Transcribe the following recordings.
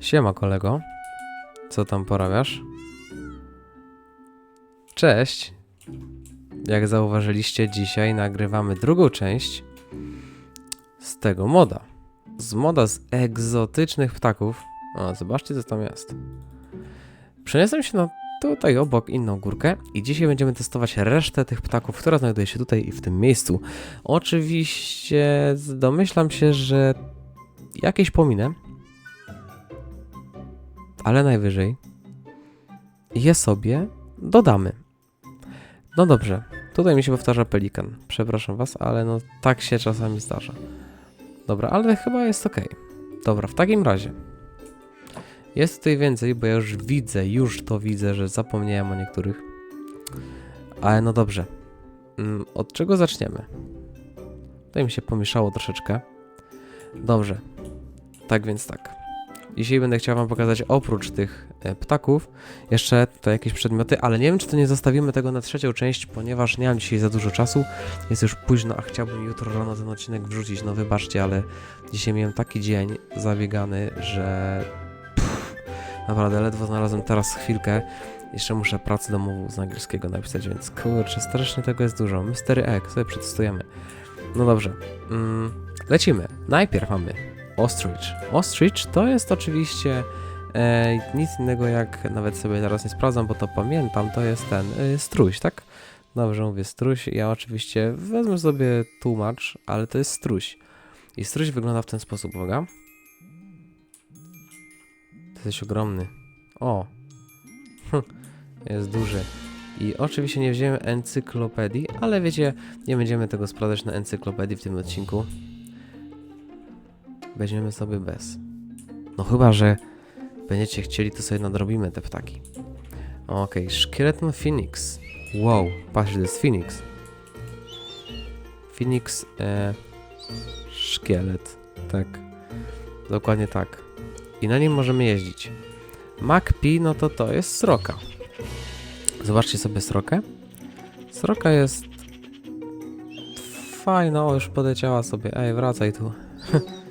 Siema kolego. Co tam porabiasz? Cześć. Jak zauważyliście, dzisiaj nagrywamy drugą część z tego moda. Z moda z egzotycznych ptaków. O, zobaczcie co tam jest. Przeniosłem się na tutaj obok inną górkę i dzisiaj będziemy testować resztę tych ptaków, która znajduje się tutaj i w tym miejscu. Oczywiście domyślam się, że jakieś pominę, ale najwyżej je sobie dodamy. No dobrze, tutaj mi się powtarza pelikan. Przepraszam was, ale no tak się czasami zdarza. Dobra, ale chyba jest ok. Dobra, w takim razie. Jest tutaj więcej, bo ja już widzę, już to widzę, że zapomniałem o niektórych. Ale no dobrze. Mm, Od czego zaczniemy? Tutaj mi się pomieszało troszeczkę. Dobrze. Tak więc tak. Dzisiaj będę chciał wam pokazać oprócz tych e, ptaków jeszcze to jakieś przedmioty, ale nie wiem czy to nie zostawimy tego na trzecią część, ponieważ nie mam dzisiaj za dużo czasu. Jest już późno, a chciałbym jutro rano ten odcinek wrzucić. No wybaczcie, ale dzisiaj miałem taki dzień zabiegany, że pff, naprawdę ledwo znalazłem teraz chwilkę. Jeszcze muszę pracę domową z angielskiego napisać, więc kurczę, strasznie tego jest dużo. Mystery Egg, sobie przetestujemy. No dobrze, mm, lecimy. Najpierw mamy Ostrich. Ostrich to jest oczywiście e, nic innego jak, nawet sobie teraz nie sprawdzam, bo to pamiętam, to jest ten e, struś, tak? Dobrze mówię struś, ja oczywiście wezmę sobie tłumacz, ale to jest struś. I struś wygląda w ten sposób, uwaga. To jesteś ogromny. O! Jest duży. I oczywiście nie wziąłem encyklopedii, ale wiecie, nie będziemy tego sprawdzać na encyklopedii w tym odcinku. Weźmiemy sobie bez. No chyba, że będziecie chcieli, to sobie nadrobimy te ptaki. Okej, szkieleton Phoenix. Wow, patrzcie, to jest Phoenix. Phoenix, e, szkielet. Tak. Dokładnie tak. I na nim możemy jeździć. MacPi, no to to jest sroka. Zobaczcie sobie srokę. Sroka jest fajna, o już podleciała sobie. Ej, wracaj tu.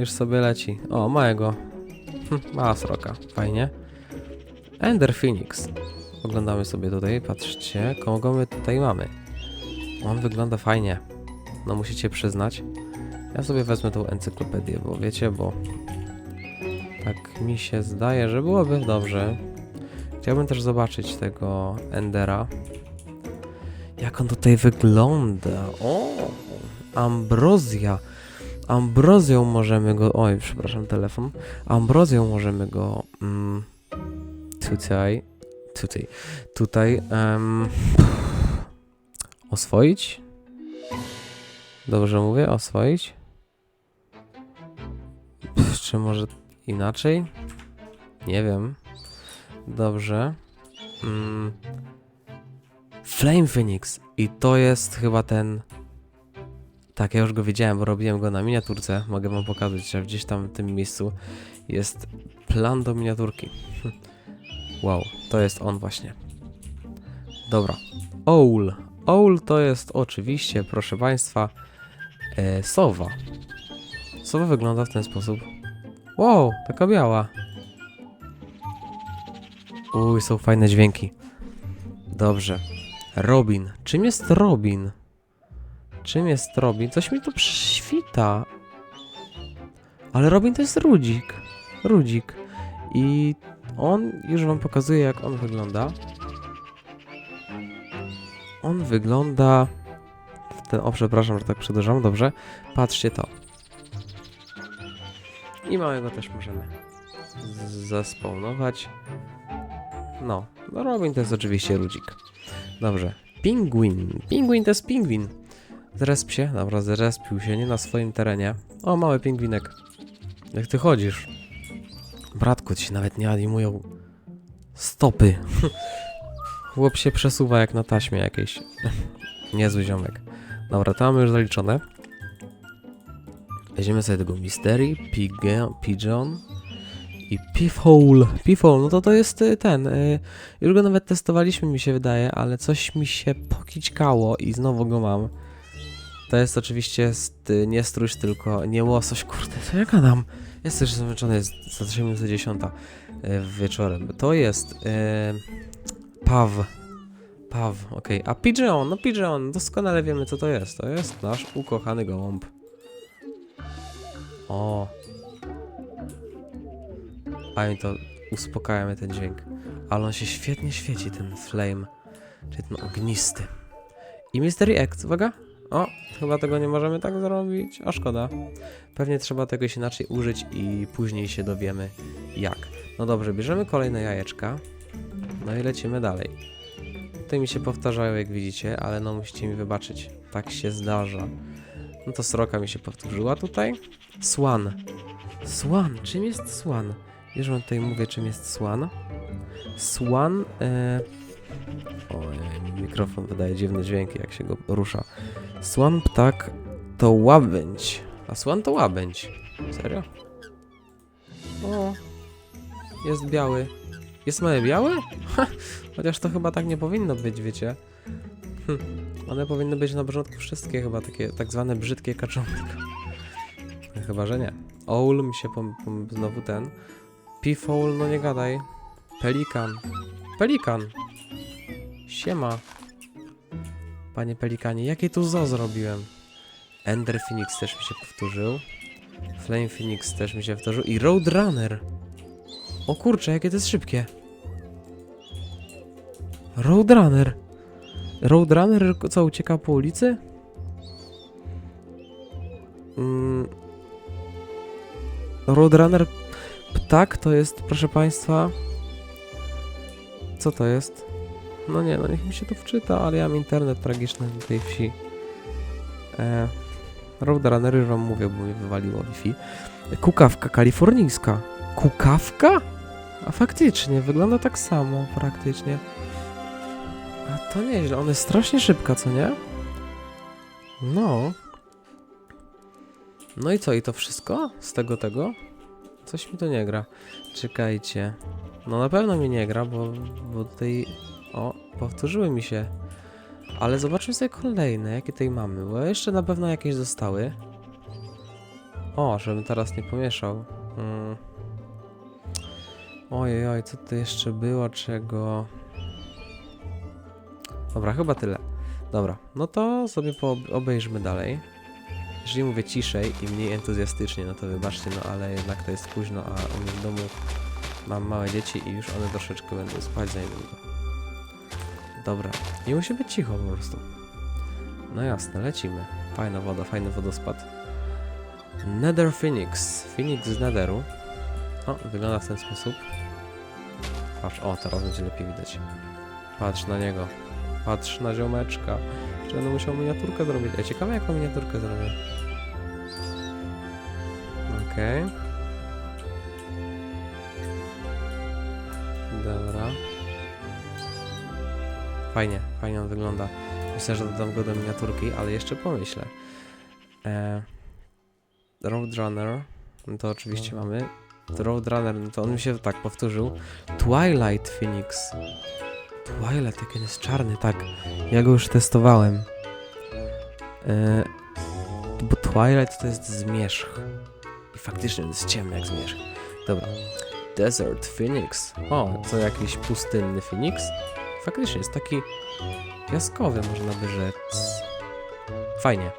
już sobie leci. O, małego. Hm, Mała sroka, fajnie. Ender Phoenix. Oglądamy sobie tutaj, patrzcie, kogo my tutaj mamy. On wygląda fajnie. No musicie przyznać. Ja sobie wezmę tą encyklopedię, bo wiecie, bo tak mi się zdaje, że byłoby dobrze. Chciałbym też zobaczyć tego Endera. Jak on tutaj wygląda. O! Ambrozja. Ambrozją możemy go. Oj, przepraszam, telefon. Ambrozją możemy go. Mm, tutaj. Tutaj. Tutaj. em, oswoić? Dobrze mówię? Oswoić? Pff, Czy może inaczej? Nie wiem. Dobrze. Mm. Flame Phoenix. I to jest chyba ten. Tak, ja już go widziałem, bo robiłem go na miniaturce. Mogę wam pokazać, że gdzieś tam w tym miejscu jest plan do miniaturki. wow, to jest on właśnie. Dobra. Owl. Owl to jest oczywiście, proszę państwa, e, sowa. Sowa wygląda w ten sposób. Wow, taka biała. Uj, są fajne dźwięki. Dobrze. Robin. Czym jest Robin? Czym jest Robin? Coś mi tu przyświta. Ale Robin to jest Rudzik. Rudzik. I on, już wam pokazuje jak on wygląda. On wygląda... Ten, o, przepraszam, że tak przedłużam. Dobrze. Patrzcie to. I małego też możemy zespawnować. No, no Robin to jest oczywiście ludzik. Dobrze. Pingwin. Pingwin to jest pingwin. Zresp się. Dobra, zrespił się, nie na swoim terenie. O, mały pingwinek. Jak ty chodzisz? Bratku, ci nawet nie animują stopy. Chłop się przesuwa jak na taśmie jakiejś. Niezły ziomek. Dobra, to mamy już zaliczone. Weźmiemy sobie tego Mystery, Pige- Pigeon i Peephole. Peephole, no to to jest y, ten. y, Już go nawet testowaliśmy, mi się wydaje, ale coś mi się pokićkało i znowu go mam. To jest oczywiście st- nie stróż, tylko nie łosoś. Kurde, co ja gadam? Jest też zmęczony, jest za 3 minuty 10 e, wieczorem. To jest e, Paw. Paw, okej. A Pigeon, no Pigeon, doskonale wiemy co to jest. To jest nasz ukochany gołąb. O. A mi to uspokaja mnie ten dźwięk. Ale on się świetnie świeci, ten flame. Czyli ten ognisty. I Mystery Act, uwaga. O, chyba tego nie możemy tak zrobić, a szkoda. Pewnie trzeba tego się inaczej użyć i później się dowiemy jak. No dobrze, bierzemy kolejne jajeczka. No i lecimy dalej. Tutaj mi się powtarzają, jak widzicie, ale no musicie mi wybaczyć. Tak się zdarza. No to sroka mi się powtórzyła tutaj. Swan. Swan, czym jest swan? Wiesz, że tutaj mówię, czym jest swan? Swan. E... Ojej, mi mikrofon wydaje dziwne dźwięki, jak się go rusza. Swan ptak to łabędź. A swan to łabędź. Serio? O, jest biały. Jest mały biały? Ha, chociaż to chyba tak nie powinno być, wiecie. Hm. One powinny być na początku wszystkie chyba takie tak zwane brzydkie kaczątka. Chyba, że nie. Owl mi się pom, pom, znowu ten. Peafowl, no nie gadaj. Pelikan. Pelikan. Siema. Panie Pelikanie, jakie tu zo zrobiłem? Ender Phoenix też mi się powtórzył. Flame Phoenix też mi się powtórzył. I Roadrunner. O kurczę, jakie to jest szybkie. Roadrunner. Roadrunner co, ucieka po ulicy? Mm. Roadrunner ptak to jest, proszę państwa... Co to jest? No nie, no niech mi się to wczyta, ale ja mam internet tragiczny w tej wsi. E, Roadrunner już wam mówię, bo mi wywaliło Wi-Fi. Kukawka kalifornijska. Kukawka? A faktycznie, wygląda tak samo praktycznie. A to nieźle, ona jest strasznie szybka, co nie? No. No i co, i to wszystko? Z tego tego? Coś mi to nie gra. Czekajcie. No na pewno mi nie gra, bo, bo tutaj... O, powtórzyły mi się. Ale zobaczmy sobie kolejne, jakie tutaj mamy, bo jeszcze na pewno jakieś zostały. O, żebym teraz nie pomieszał. Mm. Ojej, oj, co tu jeszcze było, czego... Dobra, chyba tyle. Dobra, no to sobie obejrzmy dalej. Jeżeli mówię ciszej i mniej entuzjastycznie, no to wybaczcie, no ale jednak to jest późno, a u mnie w domu mam małe dzieci i już one troszeczkę będą spać za niedługo. Dobra, i musi być cicho po prostu. No jasne, lecimy. Fajna woda, fajny wodospad. Nether Phoenix. Phoenix z Netheru. O, wygląda w ten sposób. Patrz, o, teraz będzie lepiej widać. Patrz na niego. Patrz na ziomeczka. Czy będę musiał miniaturkę zrobić? Ej, ciekawe jaką miniaturkę zrobię. Okej. Dobra. Fajnie, fajnie on wygląda. Myślę, że dodam go do miniaturki, ale jeszcze pomyślę. E, Roadrunner, no to oczywiście mamy. To Roadrunner, no to on mi się tak powtórzył. Twilight Phoenix. Twilight, jak on jest czarny, tak. Ja go już testowałem. E, bo Twilight to jest zmierzch. I faktycznie on jest ciemny jak zmierzch. Dobra. Desert Phoenix. O, to jakiś pustynny Phoenix? Faktycznie jest taki piaskowy, można by rzec. Fajnie.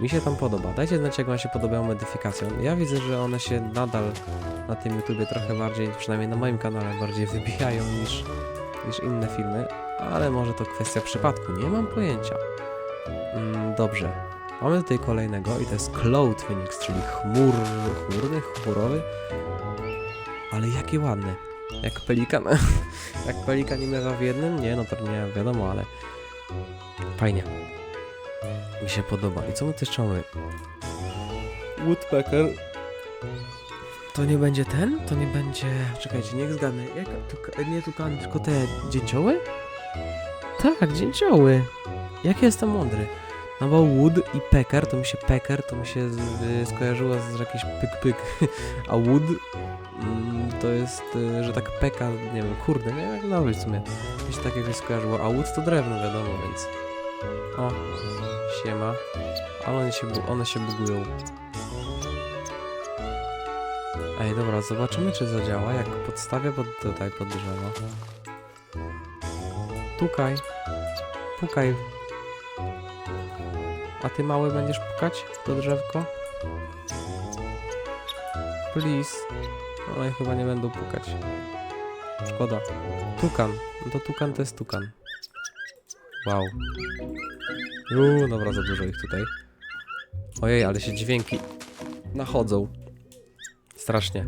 Mi się tam podoba. Dajcie znać, jak wam się podobają modyfikacje. Ja widzę, że one się nadal na tym YouTubie trochę bardziej, przynajmniej na moim kanale, bardziej wybijają niż, niż inne filmy, ale może to kwestia przypadku, nie mam pojęcia. Mm, dobrze. Mamy tutaj kolejnego i to jest Cloud Phoenix, czyli chmur, chmurny, chmurowy. Ale jaki ładny. Jak pelikan. Jak pelikan i mewa w jednym? Nie, no to nie wiadomo, ale fajnie. Mi się podoba. I co my tu jeszcze mamy? Woodpecker. To nie będzie ten? To nie będzie... Czekajcie, niech zgadnę. Jak tuka... Nie tukany, tylko te dzięcioły? Tak, dzięcioły. Jak jestem mądry. No bo Wood i Pecker, to mi się Pecker, to mi się z, y, skojarzyło z jakiś pyk-pyk. A Wood to jest, y, że tak peka, nie wiem, kurde, nie wiem jak nazwać w sumie. Mi się tak jakoś skojarzyło. A Wood to drewno, wiadomo, więc O, siema. Ale one się, one się bugują. Ej, dobra, zobaczymy czy zadziała, jak podstawię pod tutaj pod drzewo. Tukaj. Pukaj. A ty mały będziesz pukać to drzewko? Please. No ja chyba nie będą pukać. Szkoda. Tukan. No to tukan to jest tukan. Wow. Uuu, dobra, za dużo ich tutaj. Ojej, ale się dźwięki nachodzą. Strasznie.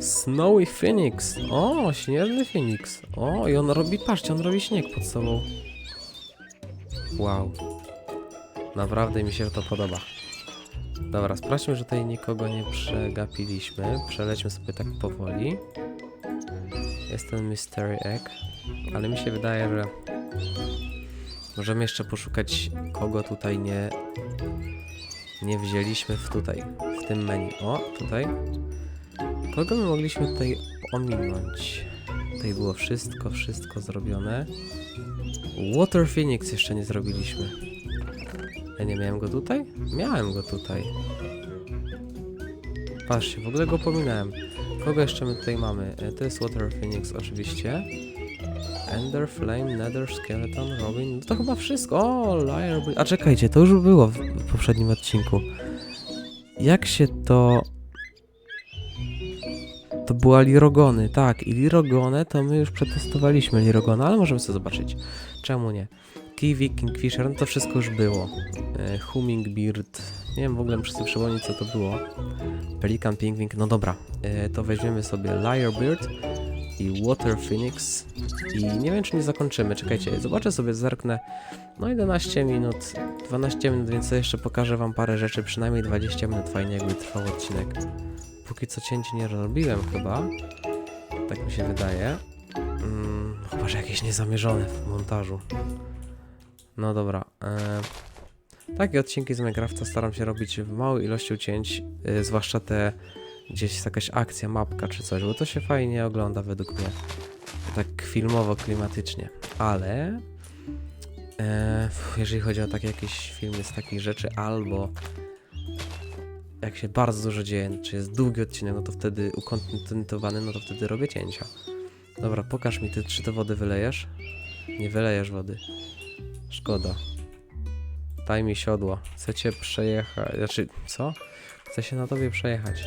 Snowy Phoenix. O, śnieżny Phoenix. O, i on robi, patrzcie, on robi śnieg pod sobą. Wow. Naprawdę mi się to podoba. Dobra, sprawdźmy, że tutaj nikogo nie przegapiliśmy. Przelećmy sobie tak powoli. Jest ten Mystery Egg, ale mi się wydaje, że możemy jeszcze poszukać, kogo tutaj nie, nie wzięliśmy w tutaj, w tym menu. O, tutaj. Kogo my mogliśmy tutaj ominąć? Tutaj było wszystko, wszystko zrobione. Water Phoenix jeszcze nie zrobiliśmy. Ja nie miałem go tutaj? Miałem go tutaj. Patrzcie, w ogóle go pominąłem. Kogo jeszcze my tutaj mamy? E, To jest Water Phoenix oczywiście. Ender, Flame, Nether, Skeleton, Robin. No to chyba wszystko. O, Liar. A czekajcie, to już było w, poprzednim odcinku. Jak się to... To była Lirogony, tak. I Lirogony to my już przetestowaliśmy Lirogona, ale możemy sobie zobaczyć. Czemu nie? Kiwi, Kingfisher, no to wszystko już było. E, Hummingbird. Nie wiem w ogóle, muszę sobie przypomnieć co to było. Pelikan, Pingwing, no dobra. E, to weźmiemy sobie Lyrebird i Water Phoenix. I nie wiem, czy nie zakończymy. Czekajcie, zobaczę sobie, zerknę. No 11 minut, 12 minut, więc jeszcze pokażę wam parę rzeczy. Przynajmniej 20 minut fajnie jakby trwał odcinek. Póki co cięć nie robiłem chyba. Tak mi się wydaje. Mm, chyba, że jakieś niezamierzone w montażu. No dobra. E, takie odcinki z Minecrafta staram się robić w małej ilości cięć, e, zwłaszcza te gdzieś jest jakaś akcja, mapka czy coś, bo to się fajnie ogląda według mnie. Tak filmowo, klimatycznie. Ale e, jeżeli chodzi o takie jakieś filmy z takich rzeczy, albo jak się bardzo dużo dzieje, czy jest długi odcinek, no to wtedy ukontentowany, no to wtedy robię cięcia. Dobra, pokaż mi, ty czy te wody wylejesz? Nie wylejesz wody. Szkoda. Daj mi siodło. Chcecie przejechać. Znaczy, co? Chcę się na tobie przejechać.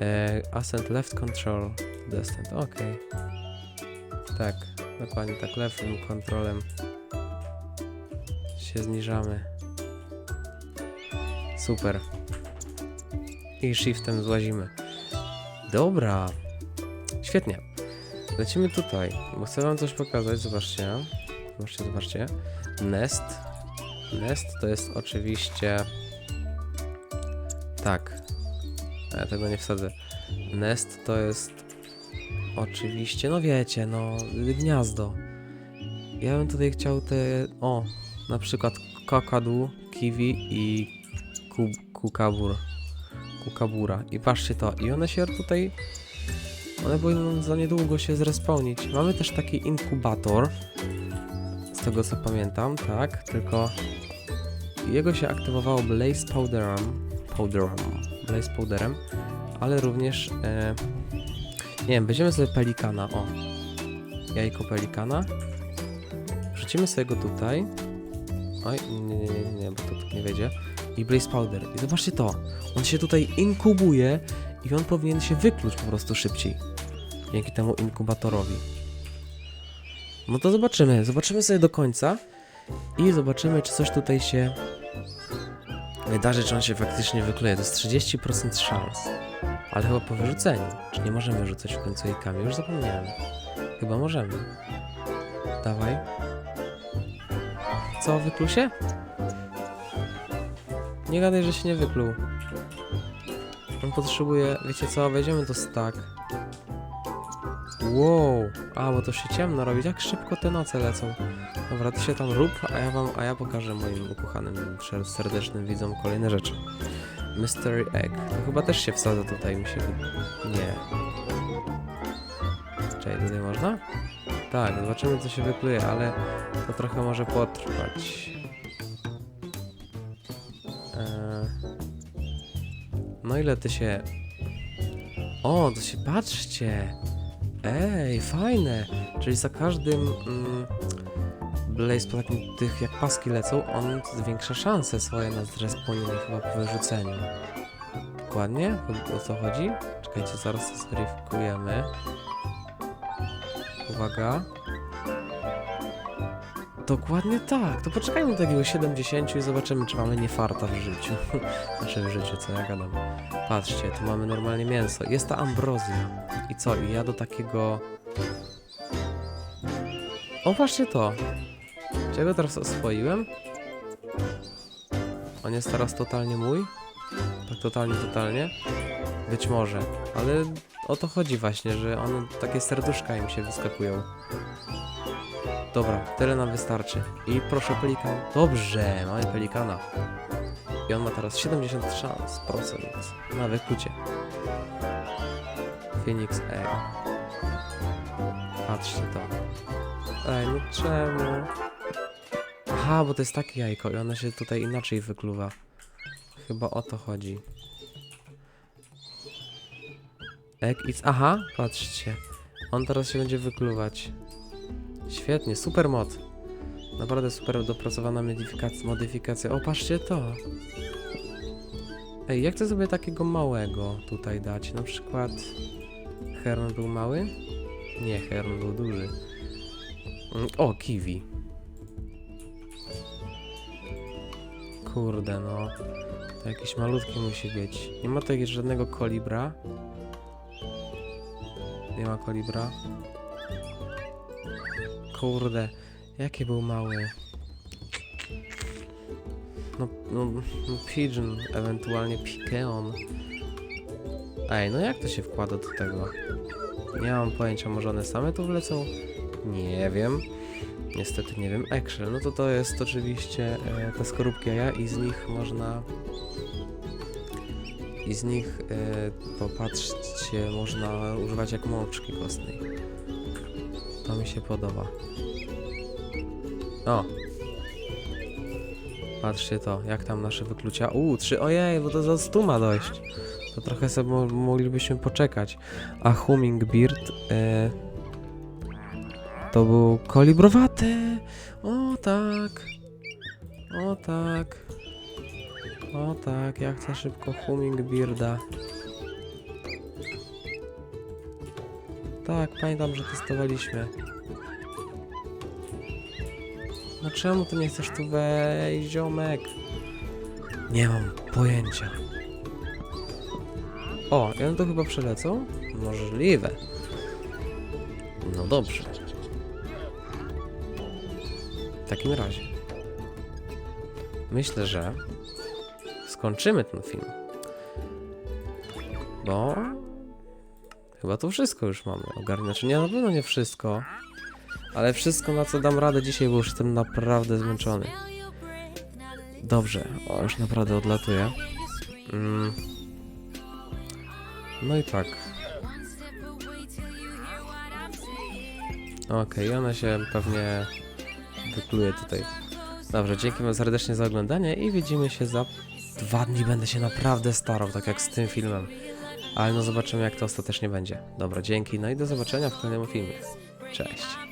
E, ascent left control descent. Okej. Tak, dokładnie tak. Lewym kontrolem się zniżamy. Super. I shiftem złazimy. Dobra. Świetnie. Lecimy tutaj, bo chcę wam coś pokazać. Zobaczcie. Zobaczcie, zobaczcie. Nest. Nest to jest oczywiście... Tak. Ja tego nie wsadzę. Nest to jest... Oczywiście, no wiecie, no... Gniazdo. Ja bym tutaj chciał te... O, na przykład kakadu, kiwi i ku, kukabur. Kukabura. I patrzcie to. I one się tutaj... One powinny za niedługo się zrespawnić. Mamy też taki inkubator. Tego co pamiętam, tak? Tylko jego się aktywowało Blaze Powderem. Powderem. Blaze Powderem. Ale również... E, nie wiem, weźmiemy sobie pelikana. O. Jajko pelikana. Wrzucimy sobie go tutaj. Oj, nie, nie, nie, nie, bo to tak nie wejdzie. I Blaze Powder. I zobaczcie to. On się tutaj inkubuje i on powinien się wykluć po prostu szybciej. Dzięki temu inkubatorowi. No to zobaczymy. Zobaczymy sobie do końca i zobaczymy, czy coś tutaj się wydarzy, czy on się faktycznie wykluje. To jest 30% szans. Ale chyba po wyrzuceniu. Czy nie możemy rzucać w końcu jajkami? Już zapomniałem. Chyba możemy. Dawaj. Co, wykluł się? Nie gadaj, że się nie wykluł. On potrzebuje, wiecie co, wejdziemy do stack. Wow, a bo to się ciemno robi, jak szybko te noce lecą. Dobra, ty się tam rób, a ja wam, a ja pokażę moim ukochanym, serdecznym widzom kolejne rzeczy. Mystery Egg. To chyba też się wsadza tutaj, mi się Nie. Czekaj, tutaj można? Tak, zobaczymy co się wykluje, ale to trochę może potrwać. Eee, No ile ty się... O, to się patrzcie! Ej, fajne! Czyli za każdym mm, Blaze po takim tych jak paski lecą, on zwiększa szanse swoje na zresponienie chyba po wyrzuceniu. Dokładnie? O co chodzi? Czekajcie, zaraz to zweryfikujemy. Uwaga. Dokładnie tak. To poczekajmy do takiego 70 i zobaczymy, czy mamy nie farta w życiu. znaczy w życiu, co ja gadam. Patrzcie, tu mamy normalnie mięso. Jest ta ambrozja. I co? I ja do takiego... O, właśnie to. Czego teraz oswoiłem? On jest teraz totalnie mój? Tak totalnie, totalnie? Być może, ale o to chodzi właśnie, że one, takie serduszka im się wyskakują. Dobra, tyle nam wystarczy. I proszę pelikan. Dobrze, mamy pelikana. I on ma teraz 70 szans, procent na wyklucie. Phoenix Egg. Patrzcie to. Ej, no czemu? Aha, bo to jest takie jajko i ono się tutaj inaczej wykluwa. Chyba o to chodzi. Egg it's... Aha, patrzcie. On teraz się będzie wykluwać. Świetnie, super mod. Naprawdę super dopracowana modyfikacja. modyfikacja. O, patrzcie to. Ej, jak chcę sobie takiego małego tutaj dać? Na przykład... Heron był mały? Nie, Heron był duży. Mm, O, kiwi. Kurde, no. To jakiś malutki musi być. Nie ma tutaj żadnego kolibra. Nie ma kolibra. Kurde, jaki był mały. No, no, no pigeon, ewentualnie pikeon. Ej, no jak to się wkłada do tego? Nie mam pojęcia, może one same tu wlecą? Nie wiem. Niestety nie wiem. Excel, no to to jest oczywiście e, te skorupki jaja i z nich można... I z nich, e, popatrzcie, można używać jak mączki kostnej. To mi się podoba. O! Patrzcie to, jak tam nasze wyklucia. Uuu, trzy, ojej, bo to za stu ma dojść. To trochę sobie mo- moglibyśmy poczekać. A Hummingbird e, to był kolibrowaty. O tak. O tak. O tak, ja chcę szybko Hummingbirda. Tak, pamiętam, że testowaliśmy. No czemu ty nie chcesz tu wejść, ziomek? Nie mam pojęcia. O, i one to chyba przelecą? Możliwe. No dobrze. W takim razie. Myślę, że skończymy ten film. Bo chyba to wszystko już mamy ogarnione. Znaczy nie, na pewno nie wszystko. Ale wszystko na co dam radę dzisiaj, bo już jestem naprawdę zmęczony. Dobrze, o już naprawdę odlatuję. Mm. No i tak. Okej, ona się pewnie wykluje tutaj. Dobrze, dzięki wam serdecznie za oglądanie i widzimy się za dwa dni. Będę się naprawdę starał, tak jak z tym filmem. Ale no zobaczymy jak to ostatecznie będzie. Dobra, dzięki, no i do zobaczenia w kolejnym filmie. Cześć.